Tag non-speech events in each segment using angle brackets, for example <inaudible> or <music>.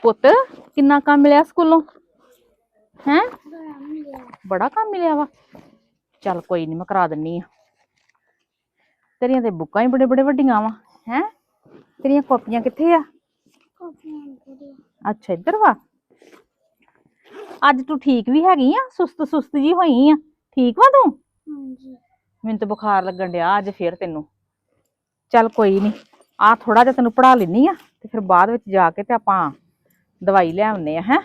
ਪੁੱਤ, ਕਿੰਨਾ ਕੰਮ ਮਿਲਿਆ ਸਕੂਲੋਂ? ਹੈ? ਬੜਾ ਕੰਮ ਮਿਲਿਆ ਵਾ। ਚੱਲ ਕੋਈ ਨਹੀਂ ਮੈਂ ਕਰਾ ਦਿੰਨੀ ਆ। ਤੇਰੀਆਂ ਤੇ ਬੁੱਕਾਂ ਹੀ ਬੜੇ ਬੜੇ ਵੱਡੀਆਂ ਵਾ। ਹੈ? ਤੇਰੀਆਂ ਕਾਪੀਆਂ ਕਿੱਥੇ ਆ? ਅੱਛਾ, ਇੱਧਰ ਵਾ। ਅੱਜ ਤੂੰ ਠੀਕ ਵੀ ਹੈਗੀ ਆ? ਸੁਸਤ ਸੁਸਤ ਜੀ ਹੋਈ ਆ। ਠੀਕ ਵਾ ਤੂੰ? ਮੈਨੂੰ ਤਾਂ ਬੁਖਾਰ ਲੱਗਣ ਡਿਆ ਅੱਜ ਫੇਰ ਤੈਨੂੰ। ਚੱਲ ਕੋਈ ਨਹੀਂ ਆ ਥੋੜਾ ਜਿਹਾ ਤੈਨੂੰ ਪੜਾ ਲੈਣੀ ਆ, ਤੇ ਫਿਰ ਬਾਅਦ ਵਿੱਚ ਜਾ ਕੇ ਤੇ ਆਪਾਂ ਦਵਾਈ ਲੈ ਆਉਨੇ ਆ ਹੈ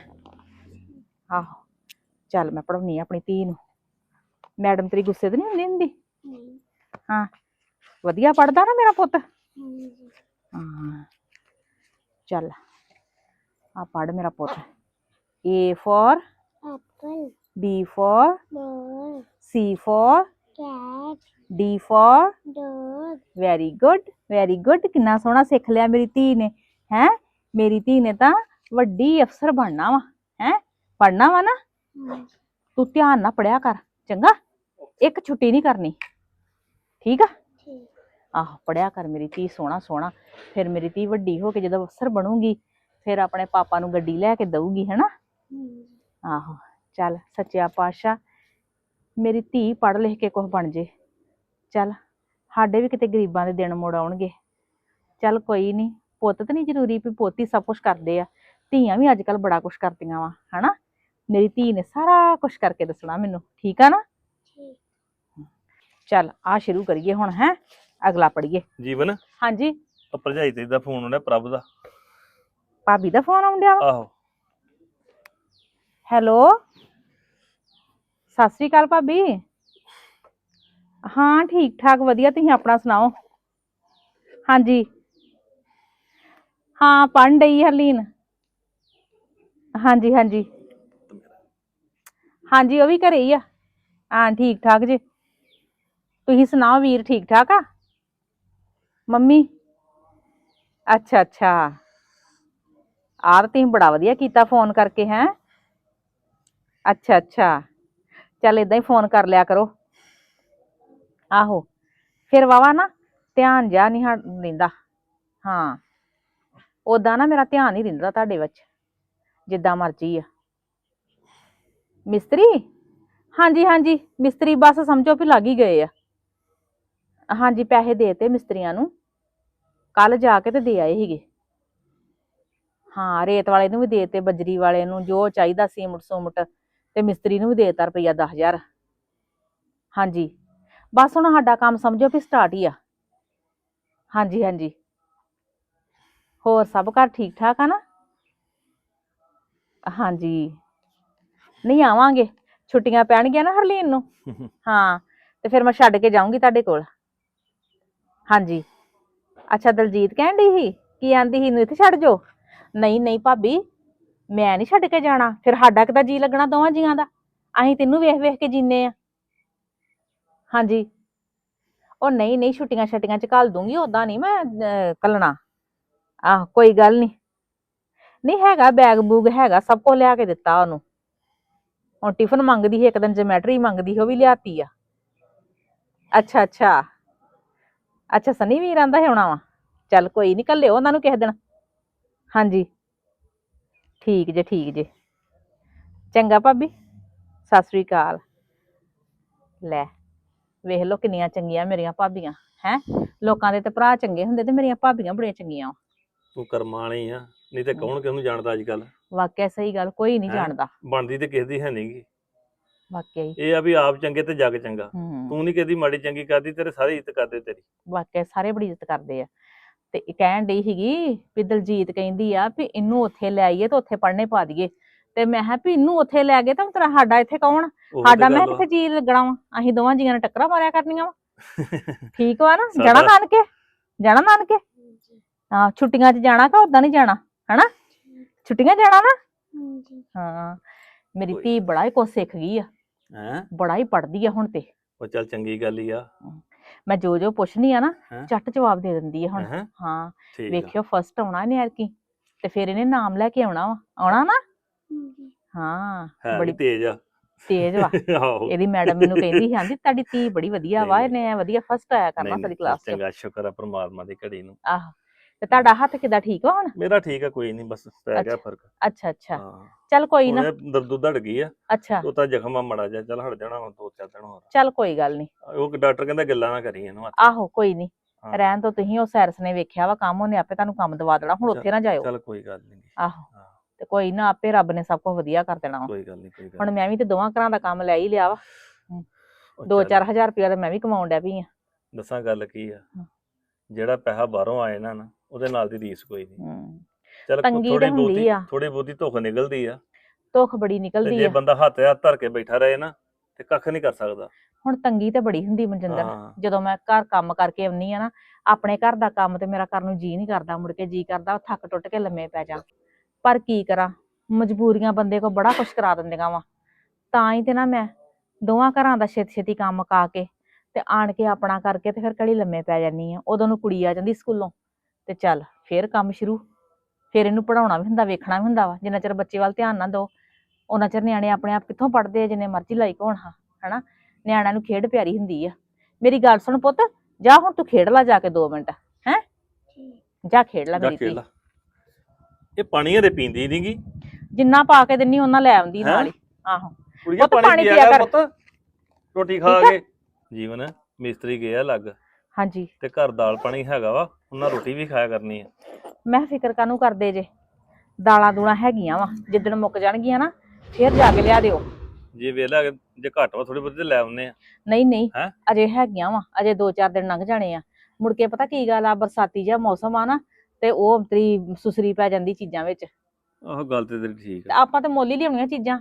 ਆਹੋ ਚੱਲ ਮੈਂ ਪੜਾਉਣੀ ਆ ਆਪਣੀ ਧੀ ਨੂੰ ਮੈਡਮ ਤੇਰੀ ਗੁੱਸੇ ਤੇ ਨਹੀਂ ਹੁੰਦੀ ਹੁੰਦੀ ਹਾਂ ਵਧੀਆ ਪੜਦਾ ਨਾ ਮੇਰਾ ਪੁੱਤ ਹਾਂ ਚੱਲ ਆ ਪੜ ਮੇਰਾ ਪੁੱਤ A for apple, B for ball, C for cat, D for dog, very good very good ਕਿੰਨਾ ਸੋਹਣਾ ਸਿੱਖ ਲਿਆ ਮੇਰੀ ਧੀ ਨੇ ਹੈ? ਮੇਰੀ ਧੀ ਨੇ ਤਾਂ ਵੱਡੀ ਅਫਸਰ ਬਣਨਾ ਵਾ ਹੈ? ਪੜਨਾ ਵਾ ਨਾ? ਤੂੰ ਧਿਆਨ ਨਾਲ ਪੜਿਆ ਕਰ ਚੰਗਾ? ਇੱਕ ਛੁੱਟੀ ਨਹੀਂ ਕਰਨੀ ਠੀਕ ਆ? ਆਹ ਪੜਿਆ ਕਰ ਮੇਰੀ ਧੀ ਸੋਹਣਾ ਸੋਹਣਾ। ਫਿਰ ਮੇਰੀ ਧੀ ਵੱਡੀ ਹੋ ਕੇ ਜਦੋਂ ਅਫਸਰ ਬਣੂਗੀ ਫਿਰ ਆਪਣੇ ਪਾਪਾ ਨੂੰ ਗੱਡੀ ਲੈ ਕੇ ਦਊਗੀ ਹੈਨਾ? ਆਹੋ ਚੱਲ ਸੱਚਿਆ ਪਾਤਸ਼ਾਹ ਮੇਰੀ ਧੀ ਪੜ੍ਹ ਲਿਖ ਕੇ ਕੁਝ ਬਣ ਜੇ। ਚੱਲ ਸਾਡੇ ਵੀ ਕਿਤੇ ਗਰੀਬਾਂ ਦੇ ਦਿਨ ਮੁੜ ਆਉਣਗੇ। ਚੱਲ ਕੋਈ ਨਹੀਂ ਪੁੱਤ ਤਾਂ ਨਹੀਂ ਜ਼ਰੂਰੀ ਵੀ ਪੋਤੀ ਸਭ ਕੁਝ ਕਰਦੇ ਆ। ਧੀਆਂ ਵੀ ਅੱਜ ਕੱਲ ਬੜਾ ਕੁਝ ਕਰਦੀਆਂ ਵਾ ਹਨਾ? ਮੇਰੀ ਧੀ ਨੇ ਸਾਰਾ ਕੁਝ ਕਰਕੇ ਦੱਸਣਾ ਮੈਨੂੰ ਠੀਕ ਆ ਨਾ? ठीक, ਚੱਲ ਆ ਸ਼ੁਰੂ ਕਰੀਏ ਹੁਣ ਹੈ? ਅਗਲਾ ਪੜੀਏ ਜੀਵਨ? ਹਾਂਜੀ। ਆ ਭਰਜਾਈ ਤੇ ਦਾ ਫੋਨ ਆਉਂਦਾ ਪ੍ਰਭ ਦਾ। ਭਾਬੀ ਦਾ ਫੋਨ ਆਉਂਦਿਆ ਵਾ? ਆਹੋ। ਹੈਲੋ? ਸਤਿ ਸ੍ਰੀ ਅਕਾਲ ਭਾਬੀ। ਹਾਂ ਠੀਕ ਠਾਕ ਵਧੀਆ ਤੁਸੀਂ ਆਪਣਾ ਸੁਣਾਓ? ਹਾਂਜੀ। ਹਾਂ ਪੜ੍ਹਨ ਡਈ ਹਰਲੀਨ ਹਾਂਜੀ ਹਾਂਜੀ। ਹਾਂਜੀ, ਉਹ ਵੀ ਘਰੇ ਹੀ ਆ। ਹਾਂ, ਠੀਕ ਠਾਕ ਜੇ। ਤੁਸੀਂ ਸੁਣਾਓ, ਵੀਰ ਠੀਕ ਠਾਕ ਆ? ਮੰਮੀ? ਅੱਛਾ ਅੱਛਾ। ਆਰ ਤੁਸੀਂ ਬੜਾ ਵਧੀਆ ਕੀਤਾ ਫੋਨ ਕਰਕੇ, ਹੈ? ਅੱਛਾ ਅੱਛਾ। ਚੱਲ ਇਦਾਂ ਹੀ ਫੋਨ ਕਰ ਲਿਆ ਕਰੋ। ਆਹੋ। ਫਿਰ ਵਾਵਾ ਨਾ, ਧਿਆਨ ਜਾ ਨਹੀਂ ਹਟ ਰਹਿੰਦਾ ਹਾਂ। ਉਦਾਂ ਨਾ ਮੇਰਾ ਧਿਆਨ ਨਹੀਂ ਰਹਿੰਦਾ ਤੁਹਾਡੇ ਵਿੱਚ। ਜਿੱਦਾਂ ਮਰਜ਼ੀ ਆ। ਮਿਸਤਰੀ? ਹਾਂਜੀ ਹਾਂਜੀ, ਮਿਸਤਰੀ ਬਸ ਸਮਝੋ ਵੀ ਲੱਗ ਹੀ ਗਏ ਆ। ਹਾਂਜੀ, ਪੈਸੇ ਦੇਤੇ ਮਿਸਤਰੀਆਂ ਨੂੰ। ਕੱਲ ਜਾ ਕੇ ਤੇ ਦੇ ਆਏ ਸੀਗੇ। ਹਾਂ, ਰੇਤ ਵਾਲੇ ਨੂੰ ਵੀ ਦੇਤੇ ਬਜਰੀ ਵਾਲੇ ਨੂੰ, ਜੋ ਚਾਹੀਦਾ ਸੀਮਟ ਸੁਮਟ, ਤੇ ਮਿਸਤਰੀ ਨੂੰ ਵੀ ਦੇਤਾ ਰੁਪਈਆ 10000 ਹਾਂਜੀ, ਬਸ ਹੁਣ ਸਾਡਾ ਕੰਮ ਸਮਝੋ ਵੀ ਸਟਾਰਟ ਹੀ ਆ। ਹਾਂਜੀ ਹਾਂਜੀ। ਹੋਰ ਸਭ ਘਰ ਠੀਕ ਠਾਕ ਆ ਨਾ? ਹਾਂਜੀ। ਨਹੀਂ ਆਵਾਂਗੇ। ਛੁੱਟੀਆਂ ਪੈਣਗੀਆਂ ਨਾ ਹਰਲੀਨ ਨੂੰ। <laughs> ਹਾਂ ਤੇ ਫਿਰ ਮੈਂ ਛੱਡ ਕੇ ਜਾਊਂਗੀ ਤੁਹਾਡੇ ਕੋਲ। ਹਾਂਜੀ। ਅੱਛਾ ਦਲਜੀਤ ਕਹਿਣ ਡਈ ਸੀ? ਕੀ ਆਂਦੀ ਸੀ? ਨੂੰ ਇੱਥੇ ਛੱਡ ਜੋ ਨਹੀਂ ਨਹੀਂ ਭਾਬੀ ਮੈਂ ਨਹੀਂ ਛੱਡ ਕੇ ਜਾਣਾ। ਫਿਰ ਸਾਡਾ ਕਿਤਾ ਜੀ ਲੱਗਣਾ ਦੋਵਾਂ ਜੀਆਂ ਦਾ? ਅਸੀਂ ਤੈਨੂੰ ਵੇਖ ਵੇਖ ਕੇ ਜੀਨੇ ਆ। ਹਾਂਜੀ। ਉਹ ਨਹੀਂ ਨਹੀਂ ਛੁੱਟੀਆਂ ਛੱਟੀਆਂ ਚ ਘੱਲ ਦੂੰਗੀ ਉਦਾਂ ਨਹੀਂ ਮੈਂ ਕੱਲਣਾ ਆਹ ਕੋਈ ਗੱਲ ਨਹੀਂ। ਨਹੀਂ ਹੈਗਾ ਬੈਗ ਬੂਗ ਹੈਗਾ, ਸਭ ਕੁਝ ਲਿਆ ਕੇ ਦਿੱਤਾ ਉਹਨੂੰ। ਹੁਣ ਟਿਫਨ ਮੰਗਦੀ ਸੀ ਇੱਕ ਦਿਨ ਜਮੈਟਰੀ ਮੰਗਦੀ ਸੀ, ਉਹ ਵੀ ਲਿਆਤੀ ਆ। ਅੱਛਾ ਅੱਛਾ। ਅੱਛਾ, ਸਨੀ ਵੀਰ ਆਂਦਾ ਹੈ ਆਉਣਾ ਵਾ? ਚੱਲ ਕੋਈ ਨਹੀਂ ਕੱਲਿਓ ਉਹਨਾਂ ਨੂੰ ਕਿਸੇ ਦਿਨ। ਹਾਂਜੀ। ਠੀਕ ਜੇ ਠੀਕ ਜੇ। ਚੰਗਾ ਭਾਬੀ। ਸਤਿ ਸ੍ਰੀ ਅਕਾਲ। ਲੈ, ਵੇਖ ਲੋ ਕਿੰਨੀਆਂ ਚੰਗੀਆਂ ਮੇਰੀਆਂ ਭਾਬੀਆਂ। ਹੈ? ਲੋਕਾਂ ਦੇ ਤੇ ਭਰਾ ਚੰਗੇ ਹੁੰਦੇ ਤੇ ਮੇਰੀਆਂ ਭਾਬੀਆਂ ਬੜੀਆਂ ਚੰਗੀਆਂ ਵਾਂ। ਤੂੰ ਕਰਮਾਂ ਵਾਲੀ ਆ ਨਹੀਂ ਤੇ ਕੌਣ ਕਿਹਨੂੰ ਜਾਣਦਾ ਅੱਜ ਕੱਲ ਵਾਕਿਆ ਸਹੀ ਗੱਲ ਕੋਈ ਨਹੀਂ ਹੈਂ? ਜਾਣਦਾ। ਬਣਦੀ ਤੇ ਕਿਸੇ ਦੀ ਹੈ ਨਹੀਂਗੀ ਵਾਕਿਆ ਹੀ। ਇਹ ਆ ਵੀ ਆਪ ਚੰਗੇ ਤੇ ਜੱਗ ਚੰਗਾ। ਹੂੰ ਤੂੰ ਨਹੀਂ ਕਿਸੇ ਦੀ ਮਾੜੀ ਚੰਗੀ ਕਰਦੀ ਤੇਰੇ ਸਾਰੇ ਇੱਜ਼ਤ ਕਰਦੇ ਤੇਰੀ। ਵਾਕਿਆ ਸਾਰੇ ਬੜੀ ਇੱਜ਼ਤ ਕਰਦੇ ਆ। ਤੇ ਇਹ ਕਹਿਣ ਡਈ ਸੀਗੀ ਵੀ ਦਲਜੀਤ ਕਹਿੰਦੀ ਆ ਵੀ ਇਹਨੂੰ ਉੱਥੇ ਲੈ ਆਈਏ ਤੇ ਉੱਥੇ ਪੜ੍ਹਨੇ ਪਾ ਦਈਏ। ਤੇ ਮੈਂ ਕਿਹਾ ਵੀ ਇਹਨੂੰ ਉੱਥੇ ਲੈ ਗਏ ਤਾਂ ਤੇਰਾ ਸਾਡਾ ਇੱਥੇ ਕੌਣ? ਉਹੋ ਤੇ ਸਾਡਾ ਮੈਂ ਗੱਲ ਕਿੱਥੇ ਜੀ ਲੱਗਣਾ ਵਾ? ਅਸੀਂ ਦੋਵਾਂ ਜੀਆਂ ਨੇ ਟੱਕਰਾਂ ਮਾਰਿਆ ਕਰਨੀਆਂ ਵਾ। <laughs> ਠੀਕ ਵਾ ਨਾ? ਸਾਡਾ- ਜਾਣਾ ਨਾਨਕੇ? ਜਾਣਾ ਨਾਨਕੇ? ਹਾਂ ਛੁੱਟੀਆਂ 'ਚ ਜਾਣਾ ਕਿ ਉਦਾਂ ਨਹੀਂ ਜਾਣਾ ਹਨਾ? ਛੁੱਟੀਆਂ ਜਾਣਾ ਨਾ ਹਾਂ ਮੇਰੀ ਧੀ ਬੜਾ ਹੀ ਕੁਛ ਸਿੱਖ ਗਈ ਆ। ਹੈਂ? ਬੜਾ ਹੀ ਪੜ੍ਹਦੀ ਆ ਹੁਣ ਤੇ। ਉਹ ਚੱਲ ਚੰਗੀ ਗੱਲ ਹੀ ਆ। ਮੈਂ ਜੋ ਜੋ ਪੁੱਛਣੀ ਆ ਨਾ ਹੈਂ? ਝੱਟ ਜਵਾਬ ਦੇ ਦਿੰਦੀ ਆ ਹੁਣ। ਹੈਂ? ਹਾਂ ਠੀਕ ਆ। ਵੇਖਿਓ ਫਸਟ ਆਉਣਾ ਇਹਨੇ ਐਰਕੀ ਤੇ ਫਿਰ ਇਹਨੇ ਨਾਮ ਲੈ ਕੇ ਆਉਣਾ ਵਾ। ਆਉਣਾ ਨਾ? जी, ਹਾਂ ਹੈ ਬੜੀ ਬੜੀ ਤੇਜ਼ ਆ। ਤੇਜ਼ ਵਾ। <laughs> ਆਹੋ। ਇਹਦੀ ਮੈਡਮ ਮੈਨੂੰ ਕਹਿੰਦੀ ਸੀ ਆਂਦੀ ਤੁਹਾਡੀ ਧੀ ਬੜੀ ਵਧੀਆ ਵਾ ਨਹੀਂ, ਇਹਨੇ ਵਧੀਆ ਫਸਟ ਆਇਆ ਕਰਨਾ ਨਹੀਂ, ਸਾਡੀ ਨਹੀਂ, ਕਲਾਸ 'ਚ। ਚੰਗਾ ਸ਼ੁਕਰ ਆ ਪ੍ਰਮਾਤਮਾ ਦੀ ਘੜੀ ਨੂੰ। ਆਹ। ਤੇ ਤੁਹਾਡਾ ਹੱਥ ਕਿਦਾਂ ਠੀਕ ਆ ਹੁਣ? ਮੇਰਾ ਠੀਕ ਆ ਕੋਈ ਨਹੀਂ ਬਸ ਪੈ ਗਿਆ। ਫ਼ਰਕ। ਅੱਛਾ ਅੱਛਾ। ਹਾਂ। ਚੱਲ ਕੋਈ ਨਾ। ਦਰਦ ਹਟ ਗਈ ਆ। ਅੱਛਾ। ਉਹ ਤਾਂ ਜ਼ਖਮ ਆ ਮੜਾ ਜਾ ਚੱਲ ਹਟ ਜਾਣਾ ਹੁਣ ਦੋ ਚਾਰ ਦਿਨ ਹੋਰ। ਚੱਲ ਕੋਈ ਗੱਲ ਨਹੀਂ ਉਹ ਡਾਕਟਰ ਕਹਿੰਦਾ ਗੱਲਾਂ ਨਾ ਕਰੀ ਇਹਨੂੰ ਹੱਥ। ਆਹੋ ਕੋਈ ਨਹੀਂ ਹਾਂ। ਰਹਿਣ ਤੋਂ ਤੁਸੀਂ ਉਹ ਸੈਰਸ ਨੇ ਵੇਖਿਆ ਵਾ ਕੰਮ ਉਹਨੇ ਆਪੇ ਤੁਹਾਨੂੰ ਕੰਮ ਦਵਾ ਦੇਣਾ ਹੁਣ ਉੱਥੇ ਨਾ ਜਾਇਓ। ਚੱਲ ਕੋਈ ਗੱਲ ਨਹੀਂ ਆਹੋ। ਤੇ ਕੋਈ ਨਾ ਆਪੇ ਰੱਬ ਨੇ ਸਭ ਕੁਝ ਵਧੀਆ ਕਰ ਦੇਣਾ ਵਾ। ਕੋਈ ਗੱਲ ਨਹੀਂ ਕੋਈ ਗੱਲ ਹੁਣ ਮੈਂ ਵੀ ਤੇ ਦੋਵਾਂ ਘਰਾਂ ਦਾ ਕੰਮ ਲੈ ਹੀ ਲਿਆ ਵਾ। ਉਹ ਦੋ ਚੱਲ, ਚਾਰ ਹਜ਼ਾਰ ਰੁਪਇਆ ਤੇ ਮੈਂ ਵੀ ਕਮਾਉਣ ਡਿਆ ਪਈ ਆ। ਦੱਸਾਂ ਗੱਲ ਕੀ ਆ। ਹਾਂ। ਜਿਹੜਾ ਪੈਸਾ ਬਾਹਰੋਂ ਆਏ ਨਾ ਨਾ ਉਹਦੇ ਨਾਲ ਦੀ ਰੀਸ ਕੋਈ ਨਹੀਂ। ਹੂੰ। ਚੱਲ ਤੰਗੀ ਥੋੜੀ ਤਾਂ ਹੁੰਦੀ ਬਹੁਤੀ ਆ। ਥੋੜੀ ਬਹੁਤੀ ਧੁੱਖ ਨਿਕਲਦੀ ਆ। ਧੁੱਖ ਬੜੀ ਤੇ ਨਿਕਲਦੀ ਜੇ ਆ ਬੰਦਾ ਹੱਥ ਹੱਥ ਧਰ ਕੇ ਬੈਠਾ ਰਹੇ ਨਾ ਤੇ ਕੱਖ ਨਹੀਂ ਕਰ ਸਕਦਾ। ਹੁਣ ਤੰਗੀ ਤੇ ਬੜੀ ਹੁੰਦੀ ਮਨਜਿੰਦਰ। ਹਾਂ। ਜਦੋਂ ਮੈਂ ਘਰ ਕੰਮ ਕਰਕੇ ਆਉਣੀ ਆ ਨਾ ਆਪਣੇ ਘਰ ਦਾ ਕੰਮ ਤੇ ਮੇਰਾ ਕਰਨ ਨੂੰ ਜੀ ਨਹੀਂ ਕਰਦਾ ਮੁੜ ਕੇ ਜੀ ਕਰਦਾ ਥੱਕ ਟੁੱਟ ਕੇ ਲੰਮੇ ਪੈ ਜਾ। ਪਰ ਕੀ ਕਰਾਂ? ਮਜਬੂਰੀਆਂ ਬੰਦੇ ਕੋ ਬੜਾ ਕੁਛ ਕਰਾ ਦਿੰਦੀਆਂ ਵਾ। ਤਾਂ ਹੀ ਤੇ ਨਾ ਮੈਂ ਦੋਵਾਂ ਘਰਾਂ ਦਾ ਛੇਤੀ ਛੇਤੀ ਕੰਮ ਮੁਕਾ ਕੇ ਤੇ ਆਣ ਕੇ ਆਪਣਾ ਕਰਕੇ ਤੇ ਫਿਰ ਘੜੀ ਲੰਮੇ ਪੈ ਜਾਨੀ ਆ। ਉਦੋਂ ਨੂੰ ਕੁੜੀ ਆ ਜਾਂਦੀ ਸਕੂਲੋਂ। ਤੇ ਚੱਲ ਫੇਰ ਕੰਮ ਸ਼ੁਰੂ। ਫੇਰ ਇਹਨੂੰ ਪੜਾਉਣਾ ਵੀ ਹੁੰਦਾ ਵੇਖਣਾ ਵੀ ਹੁੰਦਾ ਵਾ। ਜਿੰਨਾ ਚਿਰ ਬੱਚੇ ਵੱਲ ਧਿਆਨ ਨਾ ਦਿਓ ਉਹਨਾਂ ਚਿਰ ਨਿਆਣੇ ਆਪਣੇ ਆਪ ਕਿੱਥੋਂ ਪੜਦੇ ਆ ਜਿੰਨੇ ਮਰਜ਼ੀ ਲਾਈਕ ਹੋਣ ਹਾਂ ਹਨਾ? ਨਿਆਣਿਆਂ ਨੂੰ ਖੇਡ ਪਿਆਰੀ ਹੁੰਦੀ ਆ। ਮੇਰੀ ਗੱਲ ਸੁਣ ਪੁੱਤ ਜਾ ਹੁਣ ਤੂੰ ਖੇਡ ਲੈ ਜਾ ਕੇ 2 ਮਿੰਟ ਹੈ? ਜਾ ਖੇਡ ਲੈ ਜਾ ਮੇਰੀ ਖੇਡ ਧੀ ਲਾ। ਇਹ ਪਾਣੀ ਹਰੇ ਪੀਂਦੀ ਨਹੀਂਗੀ ਜਿੰਨਾ ਪਾ ਕੇ ਦਿੰਨੀ ਉਹਨਾਂ ਲੈ ਆਉਂਦੀ ਹੈਂ? ਨਾਲ ਹੀ। ਆਹੋ। ਕੁੜੀਆਂ ਪੁੱਤ, ਪਾਣੀ ਪਾਣੀ ਪੀਆ ਪੀਆ ਕਰ ਕਰ। ਪੁੱਤ। ਰੋਟੀ ਖਾ ਠੀਕ ਆ? ਕੇ। ਜੀਵਨ ਮਿਸਤਰੀ ਗਿਆ ਲੱਗ। ਹਾਂਜੀ। ਤੇ ਘਰ ਦਾਲ ਪਾਣੀ ਹੈਗਾ ਵਾ। ਉਹਨਾਂ ਰੋਟੀ ਵੀ ਖਾਇਆ ਕਰਨੀ ਆ। ਮੈਂ ਕਿਹਾ ਫਿਕਰ ਕਾਹਨੂੰ ਕਰਦੇ ਜੇ? ਦਾਲਾਂ ਦੂਲਾਂ ਹੈਗੀਆਂ ਵਾ ਜਿੱਦਣ ਮੁੱਕ ਜਾਣਗੀਆਂ ਨਾ ਫੇਰ ਜਾ ਕੇ ਲਿਆ ਦਿਓ। ਜੇ ਵੇਲਾ ਜੇ ਘੱਟ ਵਾ ਥੋੜੀ ਬਹੁਤੀ ਤੇ ਲੈ ਆਉਨੇ ਆ। ਨਹੀਂ ਨਹੀਂ ਹੈਂ? ਅਜੇ ਹੈਗੀਆਂ ਵਾ ਅਜੇ 2-4 ਦਿਨ ਲੰਘ ਜਾਣੇ ਆ। ਮੁੜ ਕੇ ਪਤਾ ਕੀ ਗੱਲ ਆ ਬਰਸਾਤੀ ਜਿਹਾ ਮੌਸਮ ਆ ਨਾ ਤੇ ਉਹ ਤੇਰੀ ਸੁਸਰੀ ਪੈ ਜਾਂਦੀ ਚੀਜ਼ਾਂ ਵਿੱਚ। ਆਹ ਗੱਲ ਤੇ ਤੇਰੀ ਠੀਕ ਆ। ਆਪਾਂ ਤੇ ਮੁੱਲ ਹੀ ਲਿਆਉਣੀਆਂ ਚੀਜ਼ਾਂ।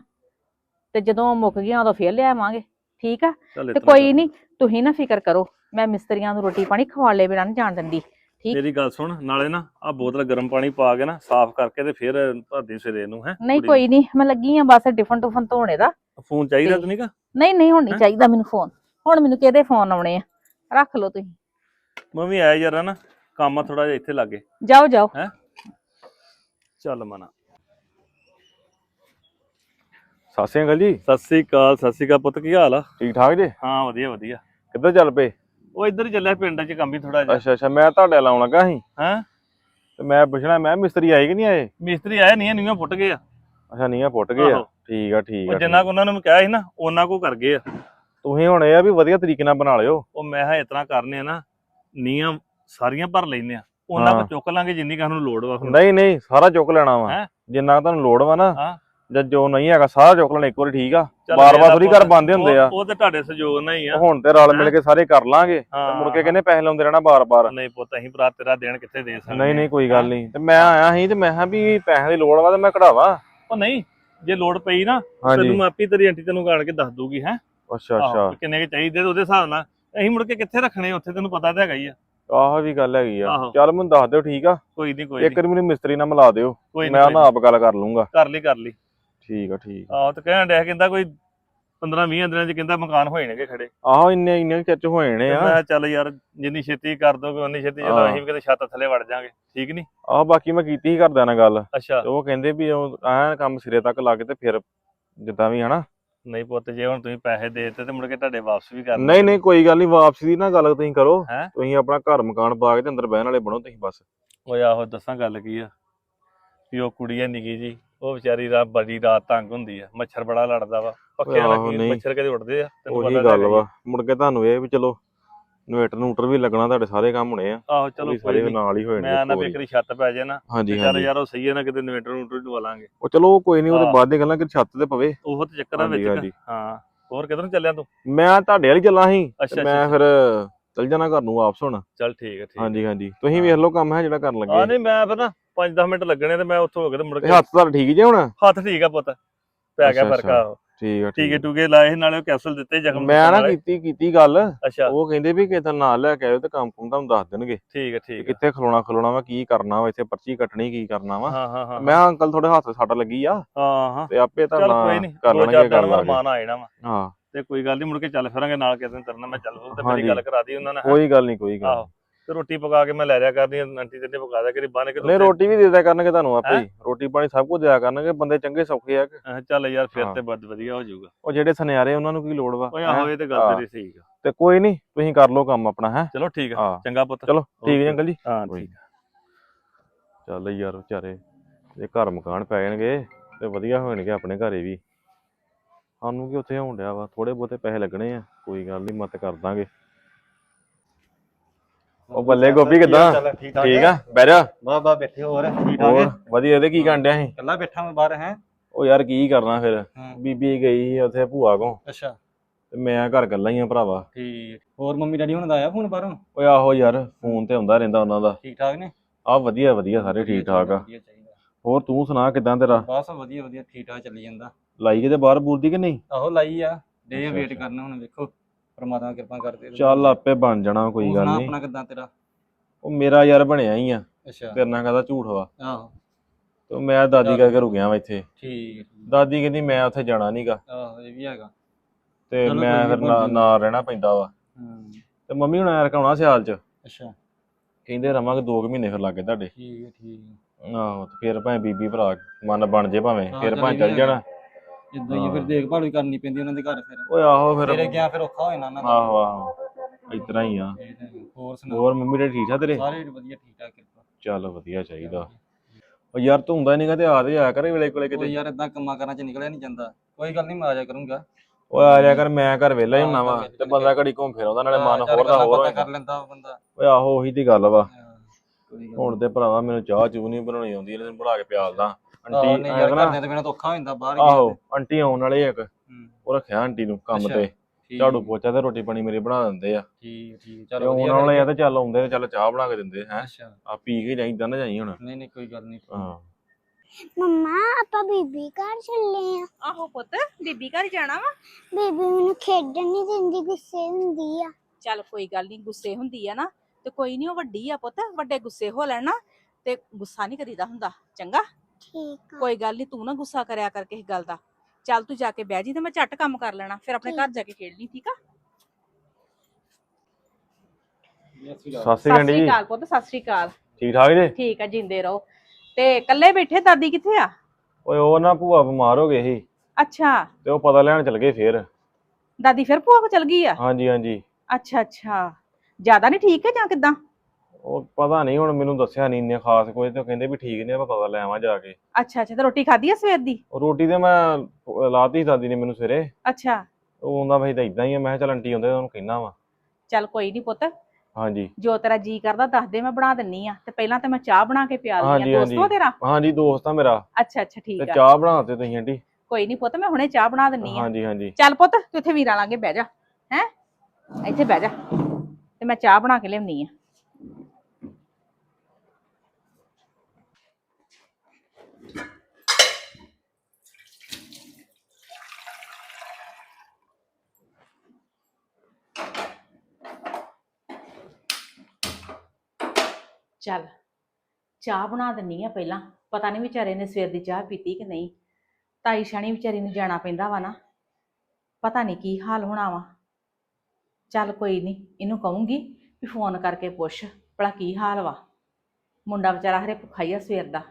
ਤੇ ਜਦੋਂ ਮੁੱਕ ਗਈਆਂ ਉਦੋਂ ਫੇਰ ਲਿਆਵਾਂਗੇ ਠੀਕ ਆ? ਚੱਲ ਤੇ ਇਤਨਾ ਕੋਈ। ਨਹੀਂ ਤੁਸੀਂ ਨਾ ਫਿਕਰ ਕਰੋ। ਮੈਂ ਮਿਸਤਰੀਆਂ ਨੂੰ ਰੋਟੀ ਪਾਣੀ ਖਵਾਲੇ ਬਿਨਾਂ ਨਹੀਂ ਜਾਣ ਦਿੰਦੀ। ਠੀਕ। ਮੇਰੀ ਗੱਲ ਸੁਣ ਨਾਲੇ ਨਾ ਆ ਬੋਤਲ ਗਰਮ ਪਾਣੀ ਪਾ ਕੇ ਨਾ ਸਾਫ਼ ਕਰਕੇ ਤੇ ਫਿਰ ਭਾਦੀ ਸਵੇਰੇ ਨੂੰ ਹੈ ਨਹੀਂ ਕੋਈ ਨਹੀਂ ਮੈਂ ਲੱਗੀ ਆ ਬਸ ਟਿਫਨ ਟੁਫਨ ਧੋਣੇ ਦਾ। ਫੋਨ ਚਾਹੀਦਾ ਤੇ- ਤੇ ਨਹੀਂਗਾ ਨਹੀਂ ਨਹੀਂ ਹੁਣ ਨਹੀਂ ਹੈਂ? ਚਾਹੀਦਾ ਮੈਨੂੰ ਫੋਨ। ਹੁਣ ਮੈਨੂੰ ਕਿਹਦੇ ਫੋਨ ਆਉਣੇ ਆ? ਰੱਖ ਲਓ ਤੁਸੀਂ। ਮੈਂ ਵੀ ਆਇਆ ਯਾਰ ਨਾ ਕੰਮ ਥੋੜਾ ਜਿਹਾ ਇੱਥੇ ਲੱਗੇ। ਜਾਓ ਜਾਓ। ਚੱਲ ਮਨਾ। ਸਤਿ ਸ਼੍ਰੀ ਅਕਾਲ ਜੀ। ਸਤਿ ਸ੍ਰੀ ਅਕਾਲ ਸਤਿ ਸ੍ਰੀ ਅਕਾਲ ਪੁੱਤ ਕੀ ਹਾਲ ਆ? ਠੀਕ ਠਾਕ ਜੀ? ਹਾਂ ਵਧੀਆ ਵਧੀਆ। ਕਿੱਧਰ ਚੱਲ ਪਏ? ਉਹ ਇੱਧਰ ਹੀ ਚੱਲਿਆ ਪਿੰਡ 'ਚ ਕੰਮ ਹੀ ਥੋੜਾ ਜਿਹਾ। ਅੱਛਾ ਅੱਛਾ ਮੈਂ ਤੁਹਾਡੇ ਲਾਉਣ ਲੱਗਾ ਸੀ ਹਾਂ? ਤੇ ਮੈਂ ਪੁੱਛਣਾ ਮੈਂ ਮਿਸਤਰੀ ਆਏ ਕਿ ਨਹੀਂ ਆਏ? ਮਿਸਤਰੀ ਆਏ ਨਹੀਂ ਨੀਆਂ ਫੁੱਟ ਗਏ ਆ। ਅੱਛਾ ਨੀਆਂ ਪੁੱਟ ਗਏ ਆ। ਠੀਕ ਆ ਠੀਕ ਉਹ ਆ। ਜਿੰਨਾ ਕੁ ਉਹਨਾਂ ਨੂੰ ਕਿਹਾ ਸੀ ਨਾ ਉਹਨਾਂ ਕੋ ਕਰ ਗਏ ਆ। ਤੁਸੀਂ ਹੁਣ ਇਹ ਆ ਵੀ ਵਧੀਆ ਤਰੀਕੇ ਨਾਲ ਬਣਾ ਲਿਓ। ਉਹ ਮੈਂ ਹਾਂ ਇਤਨਾ ਕਰਨੇ ਆ ਨਾ ਨੀਆਂ ਸਾਰੀਆਂ ਭਰ ਲੈਨੇ ਆ। ਉਹਨਾਂ ਕੋ। ਚੁੱਕ ਲਾਂਗੇ ਜਿੰਨੀ ਕਾ ਨੂੰ ਲੋੜ ਵਾ ਨਹੀਂ ਨਹੀਂ ਸਾਰਾ ਚੁੱਕ ਲੈਣਾ ਵਾ? ਜਿੰਨਾ ਕੁ ਤੁਹਾਨੂੰ ਲੋੜ ਵਾ ਨਾ ਜਦ ਜੋ ਨਹੀਂ ਹੈਗਾ ਸਾਰਾ ਚੁੱਕ ਲੈਣਾ ਇੱਕ ਵਾਰੀ ਠੀਕ ਆ। ਚੱਲ ਵੇਖ ਲਾ ਥੋੜੀ ਘਰ ਬੰਦੇ ਹੁੰਦੇ ਆ। ਉਹ- ਉਹ ਤੇ ਤੁਹਾਡੇ ਸਹਿਯੋਗ ਨਾਲ ਹੀ ਆ। ਹੁਣ ਤੇ ਰਲ ਮਿਲ? ਕੇ ਸਾਰੇ ਕਰ ਲਾਂਗੇ। ਤੇ ਹਾਂ। ਮੁੜ ਕੇ ਕਹਿੰਦੇ ਪੈਸੇ ਲਾਉਂਦੇ ਰਹਿਣਾ ਬਾਰ-ਬਾਰ ਨਹੀਂ ਪੁੱਤ ਅਸੀਂ ਭਰਾ ਤੇਰਾ ਦੇਣ ਕਿੱਥੇ ਦੇ ਸਕਦੇ ਨਹੀਂ। ਨਹੀਂ ਕੋਈ ਗੱਲ ਨਹੀਂ। ਤੇ ਮੈਂ ਆਇਆ ਸੀ ਤੇ ਮੈਂ ਕਿਹਾ ਵੀ ਪੈਸਿਆਂ ਦੀ ਲੋੜ ਵਾ ਤੇ ਮੈਂ ਕਢਾਵਾ। ਉਹ ਨਹੀਂ ਜੇ ਲੋੜ ਪਈ ਨਾ ਤੈਨੂੰ ਮੈਂ ਆਪੀ ਤੇਰੀ ਆਂਟੀ ਤੈਨੂੰ ਗਾੜ ਕੇ ਦੱਸ ਦੂਗੀ ਹੈ? ਅੱਛਾ ਅੱਛਾ। ਕਿੰਨੇ ਕੇ ਚਾਹੀਦੇ ਤੇ ਉਹਦੇ ਹਿਸਾਬ ਨਾਲ। ਅਸੀਂ ਮੁੜ ਕੇ ਕਿੱਥੇ ਰੱਖਣੇ ਉੱਥੇ ਤੈਨੂੰ ਪਤਾ ਤਾਂ ਹੈਗਾ ਹੀ ਆ। ਆਹ ਵੀ ਗੱਲ ਹੈਗੀ ਆ। ਆਹੋ। ਚੱਲ ਮੈਨੂੰ ਦੱਸ ਦਿਓ ਠੀਕ ਆ? ਕੋਈ ਨਹੀਂ ਕੋਈ ਇੱਕ ਵਾਰੀ ਮੈਨੂੰ ਮਿਸਤਰੀ ਨਾਲ ਮਿਲਾ ਦਿਓ। ਕੋਈ ਮੈਂ ਉਹਨਾਂ ਆਪ ਗੱਲ ਕਰ ਲੂੰਗਾ ਕਰ ਲਈ ਕਰ ਲਈ। ਠੀਕ ਆ ਠੀਕ ਆ। ਆਹ ਤੇ ਕਹਿਣ ਡਿਆ ਕਹਿੰਦਾ ਕੋਈ 15 20 ਦਿਨਾਂ ਚ ਕਹਿੰਦਾ ਮਕਾਨ ਹੋ ਜਾਣਗੇ ਖੜੇ। ਆਹੋ ਇੰਨੇ ਇੰਨੇ ਚਰਚ ਹੋਏ ਨੇ ਤੇ ਆ। ਮੈਂ ਕਿਹਾ ਚੱਲ ਯਾਰ ਜਿੰਨੀ ਛੇਤੀ ਕਰ ਦੋਗੇ ਉਨੀ ਛੇਤੀ ਚਲੋ ਹਾਂ। ਅਸੀਂ ਵੀ ਕਿਤੇ ਛੱਤ ਥੱਲੇ ਵੜ ਜਾਾਂਗੇ। ਠੀਕ ਨਹੀਂ ਆਹ ਬਾਕੀ ਮੈਂ ਕੀਤੀ ਸੀ ਘਰਦਿਆਂ ਨਾਲ ਗੱਲ। ਅੱਛਾ। ਤੇ ਉਹ ਕਹਿੰਦੇ ਵੀ ਉਹ ਐਨ ਕੰਮ ਸਿਰੇ ਤੱਕ ਲਾ ਕੇ ਤੇ ਫਿਰ ਜਿੱਦਾਂ ਵੀ ਹਨਾ। ਨਹੀਂ ਪੁੱਤ ਜੇ ਹੁਣ ਤੁਸੀਂ ਪੈਸੇ ਦੇ ਦਿੱਤੇ ਤੇ ਮੁੜ ਕੇ ਤੁਹਾਡੇ ਵਾਪਸ ਵੀ ਕਰ ਨਹੀਂ ਨਹੀਂ ਕੋਈ ਗੱਲ ਨਹੀਂ ਵਾਪਸੀ ਦੀ ਨਾ ਗੱਲ ਤੁਸੀਂ ਕਰੋ। ਹੈਂ? ਤੁਸੀਂ ਆਪਣਾ ਘਰ ਮਕਾਨ ਪਾ ਕੇ ਤੇ ਅੰਦਰ ਬਹਿਣ ਵਾਲੇ ਬਣੋ ਤੁਸੀਂ ਬਸ। ਓਏ ਆਹੋ ਦੱਸਾਂ ਗੱਲ ਕੀ ਆ। ਵੀ ਉਹ ਕੁੜੀ ਆ ਨਿੱਕੀ ਜੀ ਉਹ ਵਿਚਾਰੀ ਰਾਤ ਬੜੀ ਰਾਤ ਤੰਗ ਹੁੰਦੀ ਆ ਮੱਛਰ ਬੜਾ ਲੜਦਾ ਵਾ ਪੱਖਿਆਂ ਆਹੋ, ਨਹੀਂ। ਮੱਛਰ ਕਦੇ ਉੱਡਦੇ ਆ ਤੈਨੂੰ ਉਹੀ ਪਤਾ ਤਾਂ ਗੱਲ ਹੈਗਾ ਹੀ। ਵਾ ਮੁੜ ਕੇ ਤੁਹਾਨੂੰ ਇਹ ਵੀ ਚਲੋ ਇਨਵੇਟਰ ਨੂਟਰ ਵੀ ਲੱਗਣਾ ਤੁਹਾਡੇ ਸਾਰੇ ਕੰਮ ਹੋਣੇ ਆ ਆਹੋ ਉਹ ਚਲੋ ਵੀ ਕੋਈ ਸਾਰੇ ਨੀ। ਨਾਲ ਹੀ ਹੋਏ ਨੇ ਮੈਂ ਨਾ ਵੀ ਛੱਤ ਪੈ ਜਾਏ ਨਾ ਹਾਂਜੀ ਚੱਲ ਹਾਂਜੀ ਯਾਰ ਉਹ ਸਹੀ ਹੈ ਨਾ ਕਿਤੇ ਇਨਵੇਟਰ ਨੂਟਰ ਦਵਾ ਲਾਂਗੇ ਉਹ ਚਲੋ ਕੋਈ ਨਹੀਂ ਉਹਦੇ ਹਾਂ। ਬਾਅਦ ਦੀ ਗੱਲਾਂ ਕਿ ਛੱਤ ਤੇ ਪਵੇ ਉਹ ਤੇ ਚੱਕਰ ਆ ਵਿੱਚ ਹਾਂਜੀ। ਹਾਂ ਹੋਰ ਕਿਧਰ ਨੂੰ ਚੱਲਿਆ ਤੂੰ ਮੈਂ ਤੁਹਾਡੇ ਵਾਲੀ ਚੱਲਾਂ ਸੀ ਅੱਛਾ ਤੇ ਅੱਛਾ ਮੈਂ ਫਿਰ ਚੱਲ ਜਾਣਾ ਘਰ ਨੂੰ ਵਾਪਸ ਹੁਣ ਚੱਲ ਠੀਕ ਹੈ ਠੀਕ ਹਾਂਜੀ ਹਾਂਜੀ ਤੁਸੀਂ ਹਾਂ। ਵੇਖ ਲਓ ਕੰਮ ਹੈ ਜਿਹੜਾ ਕਰਨ ਆ ਲੱਗੇ ਨਹੀਂ ਮੈਂ ਫਿਰ ਨਾ 5-10 ਮਿੰਟ ਲੱਗਣੇ ਤੇ ਮੈਂ ਉੱਥੋਂ ਹੋ ਕੇ ਤੇ ਮੁੜ ਤੇ ਕੇ ਹੱਥ ਤਾਂ ਠੀਕ ਜੇ ਹੁਣ? ਹੱਥ ਠੀਕ ਆ ਪੁੱਤ। ਪੈ ਗਿਆ ਅੱਛਾ, ਫ਼ਰਕ ਆ ਠੀਕ ਆ। ਟੀਕੇ ਟੂਕੇ ਲਾਏ ਸੀ, ਨਾਲੇ ਉਹ ਕੈਪਸੂਲ ਦਿੱਤੇ ਆ। ਜ਼ਖਮ ਮੈਂ ਨਾ। ਕੀਤੀ ਕੀਤੀ ਗੱਲ। ਅੱਛਾ। ਉਹ ਕਹਿੰਦੇ ਵੀ ਕਿਤੇ ਨਾਲ ਲੈ ਕੇ ਆਇਓ ਤੇ ਕੰਮ ਕੁਮ ਤੁਹਾਨੂੰ ਦੱਸ ਦੇਣਗੇ। ਠੀਕ ਕਿ ਠੀਕ ਕਿੱਥੇ ਖਲੋਣਾ ਖਲੋਣਾ ਵਾ ਕੀ ਕਰਨਾ ਵਾ ਇੱਥੇ ਪਰਚੀ ਕੱਟਣੀ ਕੀ ਕਰਨਾ ਵਾ। ਹਾਂ ਹਾਂ ਹਾਂ ਮੈਂ ਕਿਹਾ, ਅੰਕਲ ਥੋੜੇ ਹੱਥ ਸੱਟ ਲੱਗੀ ਆ। ਹਾਂ ਹਾਂ। ਤੇ ਆਪੇ ਚੱਲ ਤਾਂ ਕੋਈ ਨਹੀਂ ਕਰ ਦੋ ਚਾਰ ਲੈਣਗੇ ਦਿਨ ਗੱਲ ਆ। ਮਾਨ ਆ ਜਾਣਾ ਵਾ। ਹਾਂ। ਤੇ ਕੋਈ ਗੱਲ ਨਹੀਂ ਮੁੜ ਕੇ ਚੱਲ ਫਿਰਾਂਗੇ ਨਾਲ ਕਿਸੇ ਦਿਨ ਤਰਨਾ। ਮੈਂ ਚੱਲ ਤੇ ਹਾਂਜੀ। ਮੇਰੀ ਗੱਲ ਕਰਾ ਦੀ ਉਹਨਾਂ ਨੇ ਕੋਈ ਗੱਲ ਨਹੀਂ ਕੋਈ ਗੱਲ ਆਹੋ। ਤੇ ਰੋਟੀ ਪਕਾ ਕੇ ਮੈਂ ਲੈ ਜਾ ਕਰਨੀ ਆਂਟੀ ਤੇ ਪਕਾ ਦਿਆ ਕਰੀ ਬੰਨ ਕੇ ਨੀ। ਨਹੀਂ ਰੋਟੀ ਵੀ ਦੇ ਦਿਆ ਕਰਨਗੇ ਤੁਹਾਨੂੰ ਆਪੇ ਹੈਂ? ਰੋਟੀ ਪਾਣੀ ਸਭ ਕੁਝ ਦਿਆ ਕਰਨਗੇ ਬੰਦੇ ਚੰਗੇ ਸੌਖੇ ਆ ਕਿ ਚੱਲ ਯਾਰ ਫਿਰ। ਤੇ ਵੱਧ ਵਧੀਆ ਹੋ ਜਾਊਗਾ ਉਹ ਜਿਹੜੇ ਸੁਨਿਆਰੇ ਉਹਨਾਂ ਨੂੰ ਕੀ ਲੋੜ ਵਾ ਓਏ ਹੈਂ? ਆਹੋ ਇਹ ਤੇ ਗੱਲ। ਤੇਰੀ ਠੀਕ ਆ ਤੇ ਕੋਈ ਨਹੀਂ ਤੁਸੀਂ ਕਰ ਲਓ ਕੰਮ ਆਪਣਾ ਹੈ ਚਲੋ ਠੀਕ ਆ ਚੰਗਾ ਪੁੱਤ ਚਲੋ ਠੀਕ. ਹੈ ਅੰਕਲ ਜੀ ਹਾਂ ਠੀਕ। ਚੱਲ ਯਾਰ ਵਿਚਾਰੇ ਜੇ ਘਰ ਮਕਾਨ ਪੈ ਜਾਣਗੇ ਤੇ ਵਧੀਆ ਹੋਣਗੇ ਆਪਣੇ ਘਰੇ ਵੀ ਸਾਨੂੰ ਕੀ ਉੱਥੇ ਹੋਣ ਡਿਆ ਵਾ ਥੋੜੇ ਬਹੁਤੇ ਪੈਸੇ ਲੱਗਣੇ ਆ ਕੋਈ ਗੱਲ ਨਹੀਂ ਮਤ ਕਰ ਦਾਂਗੇ ਉਹ ਬੱਲੇ ਗੋਪੀ ਕਿੱਦਾਂ? ਚੱਲ ਠੀਕ ਠਾਕ ਠੀਕ ਆ? ਬਹਿ ਜਾ। ਬਾ ਬਾ ਬੈਠੇ ਹੋਰ ਠੀਕ ਹੋਰ ਠਾਕ ਵਧੀਆ ਇਹਦੇ ਕੀ ਕਰਨ ਡਿਆ ਸੀ? ਕੱਲਾ ਬੈਠਾ ਮੈਂ ਬਾਹਰ ਹੈ? ਉਹ ਯਾਰ ਕੀ ਕਰਨਾ ਫਿਰ? ਹਾਂ। ਬੀਬੀ ਗਈ ਸੀ ਉੱਥੇ ਭੂਆ ਕੋ ਅੱਛਾ। ਤੇ ਮੈਂ ਘਰ ਇਕੱਲਾ ਹੀ ਆ ਭਰਾਵਾ। ਠੀਕ। ਹੋਰ ਮੰਮੀ ਡੈਡੀ ਹੁਣ ਦਾ ਆਇਆ ਫੋਨ ਬਾਹਰੋਂ? ਓਏ ਆਹੋ ਯਾਰ ਫੋਨ ਤੇ ਆਉਂਦਾ ਰਹਿੰਦਾ ਉਹਨਾਂ ਦਾ। ਠੀਕ ਠਾਕ ਨੇ? ਆ ਵਧੀਆ ਵਧੀਆ ਸਾਰੇ ਠੀਕ ਠਾਕ ਆ। ਵਧੀਆ ਚਾਹੀਦਾ। ਹੋਰ ਤੂੰ ਸੁਣਾ ਕਿਦਾਂ ਤੇਰਾ? ਬਸ ਵਧੀਆ ਵਧੀਆ ਠੀਕ ਠਾਕ ਚੱਲੀ ਜਾਂਦਾ। ਲਾਈ ਕਿਤੇ ਬਾਹਰ ਬੂਰਦੀ ਕਿ ਨਹੀਂ? ਆਹੋ ਲਾਈ ਆ। ਡੇ ਅੱਛਾ, ਵੇਟ ਅੱਛਾ। ਕਰਨਾ ਹੁਣ ਵੇਖੋ। ਪਰਮਾਤਮਾ ਕਿਰਪਾ ਕਰਦੇ। ਚੱਲ ਆਪੇ ਬਣ ਜਾਣਾ ਕੋਈ ਗੱਲ ਨਹੀਂ। ਆਪਣਾ ਕਿਦਾਂ ਤੇਰਾ? ਉਹ ਮੇਰਾ ਯਾਰ ਬਣਿਆ ਹੀ ਆ। ਅੱਛਾ। ਤੇਰੇ ਨਾਲ ਕਹਦਾ ਝੂਠ ਵਾ। ਆਹੋ। ਤੇ ਮੈਂ ਦਾਦੀ। ਕਰਕੇ ਰੁਕਿਆ ਵਾ ਇੱਥੇ। ਠੀਕ ਦਾਦੀ ਕਹਿੰਦੀ ਮੈਂ ਉੱਥੇ ਜਾਣਾ ਨਹੀਂਗਾ। ਆਹੋ ਇਹ ਵੀ ਹੈਗਾ। ਤੇ ਮੈਂ ਫਿਰ ਨੀ, ਰਹਿਣਾ ਪੈਂਦਾ ਵਾ। ਤੇ ਮੰਮੀ ਹੁਣ ਐਰ ਕਾਉਣਾ ਸਿਆਲ ਚ। ਅੱਛਾ। ਕਹਿੰਦੇ ਰਵਾਂਗੇ 2 ਮਹੀਨੇ ਫਿਰ ਲੱਗੇ ਤੁਹਾਡੇ। ਠੀਕ ਠੀਕ। ਆਹੋ ਤੇ ਫਿਰ ਭਾਵੇਂ ਬੀਬੀ ਭਰਾ ਮਨ ਬਣ ਜੇ ਭਾਵੇਂ ਫਿਰ ਭਾਵੇਂ ਚੱਲ ਜਾਣਾ। ਇਦਾਂ ਹੀ ਆ, ਫਿਰ ਹਾਂ। ਦੇਖਭਾਲ ਵੀ ਕਰਨੀ ਪੈਂਦੀ ਉਹਨਾਂ ਦੇ ਘਰ ਫਿਰ। ਓਏ ਆਹੋ ਫਿਰ। ਤੇਰੇ ਗਿਆ ਫਿਰ ਔਖਾ ਹੋ ਜਾਣਾ ਉਹਨਾਂ ਦਾ ਆਹੋ ਆਹੋ। ਇਤਨਾ ਹੀ ਆ। ਇਹ ਤਾਂ ਹੈ। ਹੋਰ ਸੁਣਾ। ਹੋਰ ਮੰਮੀ ਦੇ ਠੀਕ ਠਾਕ ਤੇਰੇ? ਸਾਰੇ ਵਧੀਆ ਠੀਕ ਠਾਕ ਕਿਰਪਾ। ਚੱਲ ਵਧੀਆ ਚਾਹੀਦਾ। ਉਹ ਯਾਰ ਤੂੰ ਹੁੰਦਾ ਨਹੀਂਗਾ ਤੇ ਆ ਤੇ ਆ ਕਰ ਵੇਲੇ ਕੋਲੇ ਉਹ ਕਿਤੇ ਯਾਰ ਇਦਾਂ ਕੰਮਾਂ ਕਾਰਾਂ ਚ ਨਿਕਲਿਆ ਨਹੀਂ ਜਾਂਦਾ। ਕੋਈ ਗੱਲ ਨਹੀਂ ਮੈਂ ਆ ਜਾ ਕਰੂੰਗਾ। ਓਏ ਆ ਜਾ ਕਰ ਮੈਂ ਘਰ ਵਿਹਲਾ ਹੀ ਹਾਂ, ਹੁੰਨਾ ਵਾ। ਘਰ ਤੇ ਵਿਹਲਾ ਬੰਦਾ ਘੜੀ ਘੁੰਮ ਫਿਰ ਆਉਂਦਾ ਨਾਲੇ ਮਨ ਹਾਂ, ਚੱਲ ਹੋਰ ਦਾ ਗੱਲਾਂ ਹੋਰ ਬਾਤਾਂ ਹੋਇਆ ਕਰ ਲੈਂਦਾ ਉਹ ਬੰਦਾ। ਓਏ ਆਹੋ ਉਹੀ ਦੀ ਗੱਲ ਵਾ। ਹਾਂ, ਕੋਈ ਗੱਲ ਹੁਣ ਤੇ ਭਰਾਵਾ ਮੈਨੂੰ ਚਾਹ ਚੂ ਨਹੀਂ ਬਣਾਉਣੀ ਆਉਂਦੀ ਇਹਨੇ ਬਣਾ ਕੇ ਪਿਆਲਦਾ। ਆਂਟੀ ਨਹੀਂ ਐਂ ਯਾਰ ਕਰਾਂ ਕਰਦੇ ਤੇ ਬਿਨਾਂ ਤਾਂ ਔਖਾ ਹੋ ਜਾਂਦਾ ਬਾਹਰ ਆਹੋ ਆਂਟੀ ਆਉਣ ਵਾਲੇ ਇੱਕ। ਉਹ ਰੱਖਿਆ ਆਂਟੀ ਨੂੰ ਕੰਮ ਤੇ। ਝਾੜੂ ਪੋਚਾ ਤੇ ਰੋਟੀ ਪਾਣੀ ਮੇਰੇ ਬਣਾ ਦਿੰਦੇ ਆ। ਠੀਕ ਠੀਕ ਚਲੋ ਵਾਲੇ ਆ ਫਿਰ। ਤੇ ਚੱਲ ਆਉਂਦੇ ਤੇ ਚੱਲ ਚਾਹ ਬਣਾ ਕੇ ਦਿੰਦੇ ਹੈ। ਅੱਛਾ। ਆ ਪੀ ਕੇ ਜਾਈਦਾ ਨਾ ਜਾਈ ਹੁਣ। ਨਹੀਂ ਨਹੀਂ ਕੋਈ ਗੱਲ ਨਹੀਂ। ਹਾਂ। ਮੰਮਾ ਆਪਾਂ ਬੀਬੀ ਘਰ ਚੱਲੇ ਆ। ਆਹੋ ਪੁੱਤ ਬੀਬੀ ਘਰ ਜਾਣਾ ਵਾ? ਬੀਬੀ ਮੈਨੂੰ ਖੇਡਣ ਨਹੀਂ ਦਿੰਦੀ ਗੁੱਸੇ ਹੁੰਦੀ ਆ। ਚੱਲ ਕੋਈ ਗੱਲ ਨਹੀਂ ਗੁੱਸੇ ਹੁੰਦੀ ਆ ਨਾ। ਤੇ ਕੋਈ ਨਹੀਂ ਉਹ ਵੱਡੀ ਆ ਪੁੱਤ ਵੱਡੇ ਗੁੱਸੇ ਹੋ ਲੈਣਾ ਤੇ ਗੁੱਸਾ ਨਹੀਂ ਕਰੀਦਾ ਹੁੰਦਾ ਚੰਗਾ? ਠੀਕ ਆ। ਕੋਈ ਗੱਲ ਨਹੀਂ ਤੂੰ ਨਾ ਗੁੱਸਾ ਕਰਿਆ ਕਰ ਕਿਸੇ ਗੱਲ ਦਾ। ਚੱਲ ਤੂੰ ਜਾ ਕੇ ਬਹਿ ਜੀ ਤੇ ਮੈਂ ਝੱਟ ਕੰਮ ਕਰ ਲੈਣਾ ਫਿਰ ਆਪਣੇ ਘਰ ਜਾ ਕੇ ਖੇਡ ਲਈ ਠੀਕ ਆ? ਸਤਿ ਸਤਿ ਸ੍ਰੀ ਅਕਾਲ ਸ੍ਰੀ ਜੀ। ਅਕਾਲ ਪੁੱਤ ਸਤਿ ਸ੍ਰੀ ਅਕਾਲ। ਠੀਕ ਠਾਕ ਜੀ? ਠੀਕ ਆ ਜਿੰਦੇ ਰਹੋ। ਤੇ ਇਕੱਲੇ ਬੈਠੇ ਦਾਦੀ ਕਿੱਥੇ ਆ? ਓਏ ਉਹ ਨਾ ਭੂਆ ਬਿਮਾਰ ਹੋ ਗਏ ਸੀ। ਅੱਛਾ। ਤੇ ਉਹ ਪਤਾ ਲੈਣ ਚਲ ਗਏ ਫੇਰ। ਦਾਦੀ ਫਿਰ ਭੂਆ ਕੋ ਚਲ ਗਈ ਆ? ਹਾਂਜੀ ਹਾਂਜੀ। ਅੱਛਾ ਅੱਛਾ। ਜ਼ਿਆਦਾ ਨਹੀਂ ਠੀਕ ਹੈ ਜਾਂ ਕਿਦਾਂ? ਉਹ ਪਤਾ ਨਹੀਂ ਹੁਣ ਮੈਨੂੰ ਦੱਸਿਆ ਨਹੀਂ ਇੰਨੇ ਖਾਸ ਕੋਈ ਤੇ ਉਹ ਕਹਿੰਦੇ ਵੀ ਠੀਕ ਨੇ ਆਪਾਂ ਪਤਾ ਲੈ ਆਵਾਂ ਜਾ ਕੇ। ਅੱਛਾ ਅੱਛਾ ਤੇ ਰੋਟੀ ਖਾਧੀ ਆ ਸਵੇਰ ਦੀ? ਉਹ ਰੋਟੀ ਤੇ ਮੈਂ ਲਾਤੀ ਦਾਦੀ ਨੇ ਮੈਨੂੰ ਸਵੇਰੇ। ਅੱਛਾ। ਉਹ ਆਉਂਦਾ ਬਈ ਤਾਂ ਇਦਾਂ ਹੀ ਆ ਮੈਂ ਕਿਹਾ ਚੱਲ ਆਂਟੀ ਆਉਂਦੇ ਉਹਨੂੰ ਕਹਿਣਾ ਵਾ। ਚੱਲ ਕੋਈ ਨਹੀਂ ਪੁੱਤ। ਹਾਂਜੀ। ਜੋ ਤੇਰਾ ਜੀ ਕਰਦਾ ਦੱਸ ਦੇ ਮੈਂ ਬਣਾ ਦਿੰਨੀ ਆ। ਤੇ ਪਹਿਲਾਂ ਤੇ ਮੈਂ ਚਾਹ ਬਣਾ ਕੇ ਪਿਆਲਦੀ ਹਾਂਜੀ, ਆ। ਦੋਸਤ ਹਾਂਜੀ। ਤੇਰਾ? ਹਾਂਜੀ ਦੋਸਤ ਆ ਮੇਰਾ। ਅੱਛਾ ਅੱਛਾ ਠੀਕ ਤੇ ਆ। ਚਾਹ ਬਣਾ ਦਿੱਤੇ ਤੁਸੀਂ ਆਂਟੀ। ਕੋਈ ਨਹੀਂ ਪੁੱਤ ਮੈਂ ਹੁਣੇ ਚਾਹ ਬਣਾ ਦਿੰਨੀ ਆ। ਹਾਂਜੀ ਹਾਂਜੀ। ਚੱਲ ਪੁੱਤ ਤੂੰ ਇੱਥੇ ਵੀਰਾਂ ਲਾਂਗੇ ਬਹਿ ਜਾ। ਹੈ? ਇੱਥੇ ਬਹਿ ਜਾ। ਤੇ ਮੈਂ ਚਾਹ ਬਣਾ ਕੇ ਲਿਆਉਣੀ ਆ। ਚੱਲ, ਚਾਹ ਬਣਾ ਦਿੰਨੀ ਆ ਪਹਿਲਾਂ। ਪਤਾ ਨਹੀਂ ਵਿਚਾਰੇ ਨੇ ਸਵੇਰ ਦੀ ਚਾਹ ਪੀਤੀ ਕਿ ਨਹੀਂ। ਤਾਈ ਸ਼ਾਣੀ ਵਿਚਾਰੀ ਨੂੰ ਜਾਣਾ ਪੈਂਦਾ ਵਾ ਨਾ। ਪਤਾ ਨਹੀਂ ਕੀ ਹਾਲ ਹੋਣਾ ਵਾ। ਚੱਲ ਕੋਈ ਨਹੀਂ ਇਹਨੂੰ ਕਹੂੰਗੀ ਵੀ ਫੋਨ ਕਰਕੇ ਪੁੱਛ, ਭਲਾ ਕੀ ਹਾਲ ਵਾ। ਮੁੰਡਾ ਵਿਚਾਰਾ ਹਰੇ ਭੁੱਖਾ ਹੀ ਆ ਸਵੇਰ ਦਾ।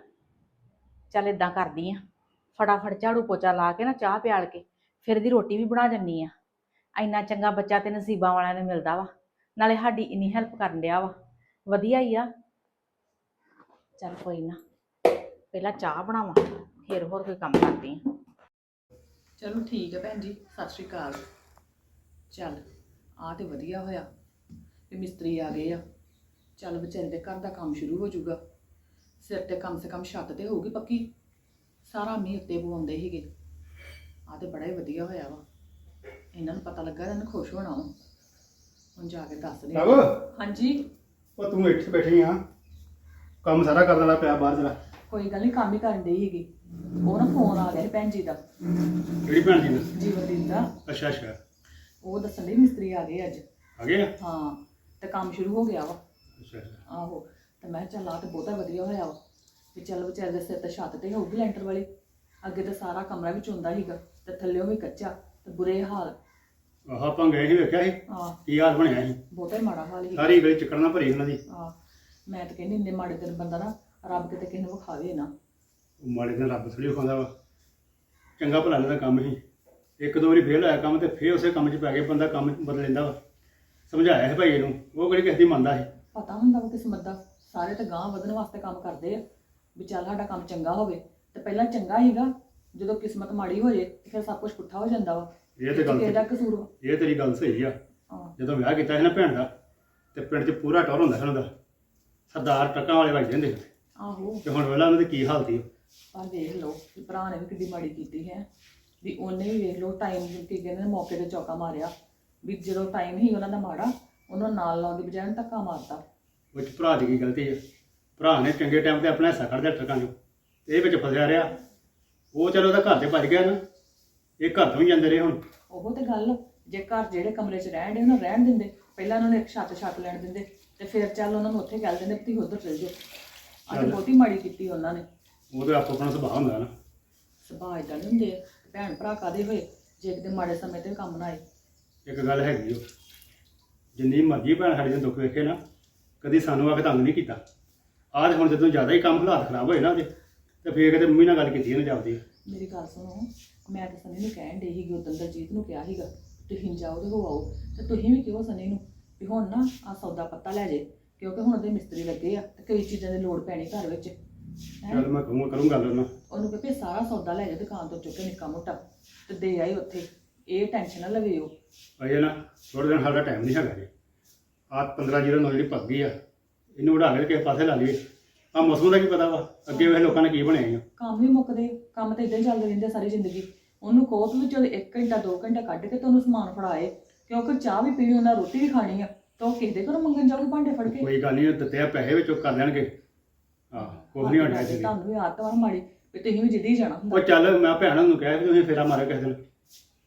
ਚੱਲ ਇਦਾਂ ਕਰਦੀ ਆ। ਫਟਾਫਟ ਝਾੜੂ ਪੋਚਾ ਲਾ ਕੇ ਨਾ ਚਾਹ ਪਿਆਲ ਕੇ, ਫਿਰ ਦੀ ਰੋਟੀ ਵੀ ਬਣਾ ਜੰਨੀ ਆ। ਇੰਨਾ ਚੰਗਾ ਬੱਚਾ ਤੇ ਨਸੀਬਾਂ ਵਾਲਿਆਂ ਨੂੰ ਮਿਲਦਾ ਵਾ। ਨਾਲੇ ਸਾਡੀ ਇੰਨੀ ਹੈਲਪ ਕਰਨ ਡਿਆ ਵਾ। ਵਧੀਆ ਹੀ ਆ। ਚੱਲ ਕੋਈ ਨਾ ਪਹਿਲਾਂ ਚਾਹ ਬਣਾਵਾਂ ਫਿਰ ਹੋਰ ਕੋਈ ਕੰਮ ਕਰਦੀ ਆ। ਚਲੋ ਠੀਕ ਹੈ ਭੈਣ ਜੀ ਸਤਿ ਸ਼੍ਰੀ ਅਕਾਲ। ਚੱਲ ਆ ਤੇ ਵਧੀਆ ਹੋਇਆ ਵੀ ਮਿਸਤਰੀ ਆ ਗਏ ਆ। ਚੱਲ ਵਿਚਾਰੇ ਦੇ ਘਰ ਦਾ ਕੰਮ ਸ਼ੁਰੂ ਹੋ ਜਾਊਗਾ। ਸਿਰ ਤੇ ਕਮ ਸੇ ਕਮ ਛੱਤ ਤੇ ਹੋਊਗੀ ਪੱਕੀ। ਸਾਰਾ ਮੀਂਹ ਉੱਤੇ ਪਵਾਉਂਦੇ ਸੀਗੇ। ਆ ਤੇ ਬੜਾ ਹੀ ਵਧੀਆ ਹੋਇਆ ਵਾ। ਇਹਨਾਂ ਨੂੰ ਪਤਾ ਲੱਗਾ ਇਹਨਾਂ ਨੂੰ ਖੁਸ਼ ਹੋਣਾ ਵਾ। ਹੁਣ ਜਾ ਕੇ ਦੱਸਦੇ ਆ। ਨਵ ਹਾਂਜੀ। ਉਹ ਤੂੰ ਇੱਥੇ ਬੈਠੀ ਆ। ਕੰਮ ਸਾਰਾ ਕਰਨ ਵਾਲਾ ਪਿਆ ਬਾਹਰ ਜਰਾ। ਕੋਈ ਗੱਲ ਨਹੀਂ ਕੰਮ ਹੀ ਕਰਨ ਡਈ ਸੀਗੀ। ਉਹ ਨਾ ਫੋਨ ਆ ਗਿਆ ਸੀ ਭੈਣ ਜੀ ਦਾ। ਕਿਹੜੀ ਭੈਣ ਜੀ ਨੇ ਜੀਵਨਦੀਪ ਦਾ। ਅੱਛਾ ਅੱਛਾ। ਉਹ ਦੱਸਣ ਲਈ ਮਿਸਤਰੀ ਆ ਗਏ ਅੱਜ। ਆ ਗਏ ਆ? ਹਾਂ ਤੇ ਕੰਮ ਸ਼ੁਰੂ ਹੋ ਗਿਆ ਵਾ। ਅੱਛਾ ਅੱਛਾ। ਆਹੋ ਤੇ ਮੈਂ ਕਿਹਾ ਚੱਲ ਆ ਤੇ ਬਹੁਤਾ ਵਧੀਆ ਹੋਇਆ ਵਾ। ਵੀ ਚੱਲ ਵਿਚਾਰੇ ਦੇ ਸਿਰ ਤੇ ਛੱਤ ਤੇ ਹੋਊਗੀ ਲੈਂਟਰ ਵਾਲੀ। ਅੱਗੇ ਤੇ ਸਾਰਾ ਕਮਰਾ ਵਿੱਚ ਹੁੰਦਾ ਸੀਗਾ ਤੇ ਥੱਲੇੋਂ ਵੀ ਕੱਚਾ ਤੇ ਬੁਰੇ ਹਾਲ। ਆਹ ਆਪਾਂ ਗਏ ਸੀ ਵੇਖਿਆ ਸੀ। ਆ ਕੀ ਹਾਲ ਬਣਿਆ ਸੀ? ਬਹੁਤਾ ਹੀ ਮਾੜਾ ਹਾਲ ਸੀ ਸਾਰੀ ਗਲੀ ਚੱਕਰ ਨਾਲ ਭਰੀ ਉਹਨਾਂ ਦੀ। ਆ ਮੈਂ ਤਾਂ ਕਹਿੰਦੀ ਇੰਨੇ ਮਾੜੇ ਦਿਨ ਬੰਦਾ ਨਾ ਰੱਬ ਕਿਤੇ ਕਿਸੇ ਨੂੰ ਵਿਖਾਵੇ ਨਾ। ਉਹ ਮਾੜੇ ਦਿਨ ਰੱਬ ਥੋੜੀ ਖਾਂਦਾ ਵਾ। ਚੰਗਾ ਭਲਾ ਦਾ ਕੰਮ ਸੀ। ਇੱਕ ਦੋ ਵਾਰੀ ਫੇਲ ਹੋਇਆ ਕੰਮ ਤੇ ਫੇਰ ਉਸੇ ਕੰਮ 'ਚ ਪੈ ਕੇ ਬੰਦਾ ਕੰਮ ਬਦਲ ਲੈਂਦਾ ਵਾ। ਸਮਝਾਇਆ ਸੀ ਭਾਈ ਨੂੰ ਉਹ ਕਿਹੜੀ ਕਿਸੇ ਦੀ ਮੰਨਦਾ ਸੀ? ਪਤਾ ਹੁੰਦਾ ਵਾ ਕਿਸਮਤ ਦਾ। ਸਾਰੇ ਤਾਂ ਗਾਂ ਵਧਣ ਵਾਸਤੇ ਕੰਮ ਕਰਦੇ ਆ। ਵੀ ਚੱਲ ਸਾਡਾ ਕੰਮ ਚੰਗਾ ਹੋਵੇ। ਤੇ ਪਹਿਲਾਂ ਚੰਗਾ ਹੀਗਾ ਜਦੋਂ ਕਿਸਮਤ ਮਾੜੀ ਹੋ ਜੇ ਤੇ ਫਿਰ ਸਭ ਕੁਝ ਪੁੱਠਾ ਹੋ ਜਾਂਦਾ ਵਾ। ਇਹ ਤੇ ਗੱਲ ਕਿਹਦਾ ਕਸੂਰ ਵਾ। ਇਹ ਤੇਰੀ ਗੱਲ ਸਹੀ ਆ। ਹਾਂ। ਜਦੋਂ ਵਿਆਹ ਕੀਤਾ ਸੀ ਨਾ ਭੈਣ ਦਾ ਤੇ ਪਿੰਡ 'ਚ ਪੂਰਾ ਟੌਰ ਹੁੰਦਾ ਸੀ ਉਹਨਾਂ ਦਾ। ਸਰਦਾਰ ਟੱਕਾਂ ਵਾਲੇ ਵੱਜਦੇ ਹੁੰਦੇ ਸੀ। ਆਹੋ। ਤੇ ਹੁਣ ਵੇਲਾ ਉਹਨਾਂ ਦੀ ਕੀ ਹਾਲਤ ਸੀ। ਪਰ ਵੇਖ ਲਓ ਵੀ ਭਰਾ ਨੇ ਵੀ ਕਿੱਡੀ ਮਾੜੀ ਕੀਤੀ ਹੈ। ਵੀ ਉਹਨੇ ਵੀ ਵੇਖ ਲਓ ਟਾਈਮ ਕੀ ਕਹਿੰਦੇ ਨੇ ਮੌਕੇ ਤੇ ਚੌਕਾ ਮਾਰਿਆ। ਵੀ ਜਦੋਂ ਟਾਈਮ ਹੀ ਉਹਨਾਂ ਦਾ ਮਾੜਾ ਉਹਨਾਂ ਨਾਲ ਲਾਉਣ ਦੀ ਬਜਾਏ ਉਹਨੂੰ ਧੱਕਾ ਮਾਰਤਾ। ਉਹ 'ਚ ਭਰਾ ਦੀ ਕੀ ਗਲਤੀ ਹੈ? ਭਰਾ ਨੇ ਚੰਗੇ ਟਾਈਮ ਤੇ ਆਪਣਾ ਹਿੱਸਾ ਕੱਢ ਦਿਆ ਟਰਕਾਂ 'ਚੋਂ। ਇਹ ਵਿੱਚ ਫਸਿਆ ਰਿਹਾ। ਉਹ ਚਲੋ ਉਹਦਾ ਘਰ ਤੇ ਭੱਜ ਗਿਆ ਨਾ। ਇਹ ਘਰ ਤੋਂ ਹੀ ਜਾਂਦੇ ਰਹੇ ਹੁਣ। ਉਹ ਤੇ ਗੱਲ। ਜੇ ਘਰ ਜਿਹੜੇ ਕਮਰੇ 'ਚ ਰਹਿਣ ਦੇ ਉਹਨਾਂ ਰਹਿਣ ਦਿੰਦੇ। ਪਹਿਲਾਂ ਉਹਨਾਂ ਨੂੰ ਇੱਕ ਛੱਤ ਛੱਤ ਲੈਣ ਦਿੰਦੇ। ਤੇ ਫਿਰ ਚੱਲ ਉਹਨਾਂ ਨੂੰ ਉੱਥੇ ਕਹਿ ਦਿੰਦੇ ਤੁਸੀਂ ਉੱਧਰ ਚਲ ਜਾਓ। ਅੱਜ ਚੱਲ। ਬਹੁਤੀ ਮਾੜੀ ਕੀਤੀ ਉਹਨਾਂ ਨੇ। ਉਹਦੇ ਆਪੋ ਆਪਣਾ ਸੁਭਾਅ ਹੁੰਦਾ ਨਾ। ਸੁਭਾਅ ਏਦਾਂ ਨਹੀਂ ਹੁੰਦੇ। ਭੈਣ ਭਰਾ ਕਾਦੇ ਹੋਏ? ਜੇ ਕਿਤੇ ਮਾੜੇ ਸਮੇਂ ਤੇ ਕੰਮ ਨਾ ਆਏ। ਇੱਕ ਗੱਲ ਹੈਗੀ ਉਹ ਜਿੰਨੀ ਮਰਜ਼ੀ ਭੈਣ ਸਾਡੇ ਦੇ ਦੁੱਖ ਵੇਖੇ ਨਾ ਕਦੀ ਸਾਨੂੰ ਆ ਕੇ ਤੰਗ ਨਹੀਂ ਕੀਤਾ। ਆਹ ਤੇ ਹੁਣ ਜਦੋਂ ਜ਼ਿਆਦਾ ਹੀ ਕੰਮ ਹਾਲਾਤ ਖਰਾਬ ਹੋਏ ਨਾ ਉਹਦੇ ਤੇ ਫੇਰ ਕਿਤੇ ਮੰਮੀ ਨਾਲ ਗੱਲ ਕੀਤੀ ਇਹਨੇ ਜਾਂਦੀ ਮੇਰੀ ਗੱਲ ਸੁਣੋ ਮੈਂ ਤਾਂ ਸਨੀ ਨੂੰ ਕਹਿਣ ਡਈ ਸੀਗੀ ਉਦੋਂ ਦਲਜੀਤ ਨੂੰ ਕਿਹਾ ਸੀਗਾ ਤੁਸੀਂ ਜਾਓ ਤੇ ਹੋ ਆਓ ਤੇ ਤੁਸੀਂ ਵੀ ਕਿਹੋ ਸਨੀ ਨੂੰ। ਵੀ ਹੁਣ ਨਾ ਆ ਸੌਦਾ ਪੱਤਾ ਲੈ ਜੇ ਕਿਉਂਕਿ ਹੁਣ ਉਹਦੇ ਮਿਸਤਰੀ ਲੱਗੇ ਆ ਤੇ ਕਈ ਚੀਜ਼ਾਂ ਦੀ ਲੋੜ ਪੈਣੀ ਘਰ ਵਿੱਚ। ਹੈਂ? ਚੱਲ ਮੈਂ ਕਹੂੰਗਾ ਕਰੂੰ ਗੱਲ ਉਹਨਾਂ ਉਹਨੂੰ ਕਹੇ ਸਾਰਾ ਸੌਦਾ ਲੈ ਜਾ ਦੁਕਾਨ ਤੋਂ ਚੁੱਕ ਕੇ ਨਿੱਕਾ ਮੋਟਾ ਤੇ ਦੇ ਆਈ ਉੱਥੇ। ਇਹ ਟੈਨਸ਼ਨ ਨਾ ਲਵੇ ਉਹ। ਅਜੇ ਨਾ ਥੋੜੇ ਦਿਨ ਸਾਡਾ ਟਾਈਮ ਨਹੀਂ ਹੈਗਾ ਜੀ ਆ 15 ਜੀਰੋ ਨੌ ਜਿਹੜੀ ਪੱਗ ਗਈ ਆ ਇਹਨੂੰ ਉਡਾ ਕੇ ਕਿਸੇ ਪਾਸੇ ਲਾ ਲਈਏ। ਆ ਮੌਸਮ ਦਾ ਕੀ ਪਤਾ ਵਾ ਅੱਗੇ ਵੇ ਲੋਕਾਂ ਨੇ ਕੀ ਬਣਾਇਆ ਈ ਓ। ਕੰਮ ਵੀ ਮੁੱਕਦੇ ਕੰਮ ਤਾਂ ਇਦਾਂ ਹੀ ਚੱਲਦੇ ਰਹਿੰਦੇ ਸਾਰੀ ਜ਼ਿੰਦਗੀ। ਉਹਨੂੰ ਕਹੋ ਵੀ ਚਲ 1 ਘੰਟਾ 2 ਘੰਟਾ ਕੱਢ ਕੇ ਤੁਹਾਨੂੰ ਸਮਾਨ ਫੜਾਏ। ਕਿਉਂਕਿ ਚਾਹ ਵੀ ਪੀਣੀ ਉਹਨਾਂ ਰੋਟੀ ਵੀ ਖਾਣੀ ਆ ਤਾਂ ਉਹ ਕਿਸੇ ਦੇ ਘਰੋਂ ਮੰਗਣ ਜਾਊਗੀ ਭਾਂਡੇ ਫੜ ਕੇ। ਕੋਈ ਗੱਲ ਨਹੀਂ ਦਿੱਤੇ ਆ ਪੈਸੇ ਵਿੱਚੋਂ ਕਰ ਲੈਣਗੇ। ਹਾਂ ਕੁਝ ਨਹੀਂ ਹੋਣਾ ਚਾਹੀਦਾ ਤੁਹਾਨੂੰ ਵੀ ਆਦਤ ਵਾ ਮਾੜੀ ਵੀ ਤੁਸੀਂ ਵੀ ਜਿੱਦੀ ਜਾਣਾ ਉਹ ਹੁੰਦਾ ਚੱਲ ਮੈਂ ਭੈਣਾਂ ਨੂੰ ਕਿਹਾ ਵੀ ਤੁਸੀਂ ਫੇਰਾ ਮਾਰਿਓ ਕਿਸੇ ਦਿਨ।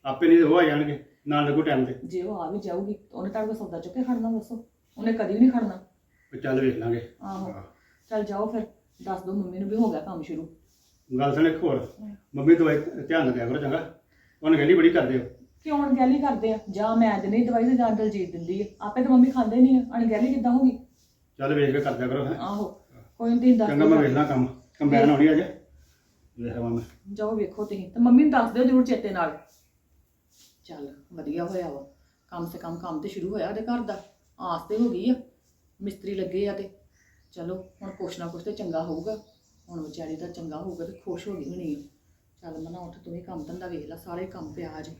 ਆਪੇ ਨਹੀਂ ਉਹ ਆ ਜਾਣਗੇ ਨਾਲ ਲੱਗੂ ਟਾਈਮ ਤੇ। ਜੇ ਉਹ ਆ ਵੀ ਜਾਊਗੀ ਤਾਂ ਉਹਨੇ ਤੁਹਾਡੇ ਕੋਲ ਸੌਦਾ ਚੁੱਕ ਕੇ ਖੜਨਾ ਦੱਸੋ। ਉਹਨੇ ਕਦੀ ਵੀ ਨਹੀਂ ਖੜਨਾ। ਉਹ ਚੱਲ ਵੇਖ ਲਾਂਗੇ। ਆਹੋ। ਹਾਂ। ਚੱਲ ਜਾਓ ਫਿਰ ਦੱਸ ਦਿਓ ਮੰਮੀ ਨੂੰ ਵੀ ਹੋ ਗਿਆ ਕੰਮ ਸ਼ੁਰੂ। ਗੱਲ ਸੁਣ ਇੱਕ ਹੋਰ। ਮੰਮੀ ਦਵਾਈ ਧਿਆਨ ਦਿਆ ਕਰੋ ਚੰਗਾ। ਉਹਨੇ ਕਹਿੰਦੀ ਬੜੀ ਕਰਦੇ ਹੋ। ਕਿਉਂ ਅਣਗਹਿਲੀ ਕਰਦੇ ਆ ਜਾਂ ਮੈਂ ਦਿੰਦੀ ਦਵਾਈ ਤੇ ਜਾਂ ਦਲਜੀਤ ਦਿੰਦੀ ਆ। ਆਪੇ ਤਾਂ ਮੰਮੀ ਖਾਂਦੇ ਨਹੀਂ ਆ ਅਣਗਹਿਲੀ ਕਿੱਦਾਂ ਹੋਗੀ ਚੱਲ ਵੇਖ ਕੇ ਕਰਦਿਆ ਕਰੋ ਹੈਂ। ਆਹੋ ਕੋਈ ਨਹੀਂ ਦੱਸ ਚੰਗਾ ਮੈਂ ਵੇਖ ਲਾਂ ਕੰਮ। ਕੰਬਾਈਨ ਆਉਣੀ ਅੱਜ। ਵੇਖ ਮੈਂ। ਜਾਓ ਵੇਖੋ ਤੁਸੀਂ। ਤੇ ਮੰਮੀ ਨੂੰ ਦੱਸ ਦਿਓ ਜ਼ਰੂਰ ਚੇਤੇ ਨਾਲ। ਚੱਲ ਵਧੀਆ ਹੋਇਆ ਵਾ। ਕਮ ਸੇ ਕਮ ਕੰਮ ਤੇ ਸ਼ੁਰੂ ਹੋਇਆ ਉਹਦੇ ਘਰ ਦਾ। ਆਸ ਤੇ ਹੋ ਗਈ ਆ। ਮਿਸਤਰੀ ਲੱਗੇ ਆ ਤੇ। ਚਲੋ ਹੁਣ ਕੁਛ ਨਾ ਕੁਛ ਤੇ ਚੰਗਾ ਹੋਊਗਾ। ਹੁਣ ਵਿਚਾਰੀ ਦਾ ਚੰਗਾ ਹੋਊਗਾ ਤੇ ਖੁਸ਼ ਹੋ ਗਈ ਹੋਣੀ ਆ। ਚੱਲ ਮਨਾ ਉੱਠ ਤੂੰ ਵੀ ਕੰਮ ਧੰਦਾ ਵੇਖ ਲੈ ਸਾਰੇ ਕੰਮ ਪਿਆ ਅੱਜ।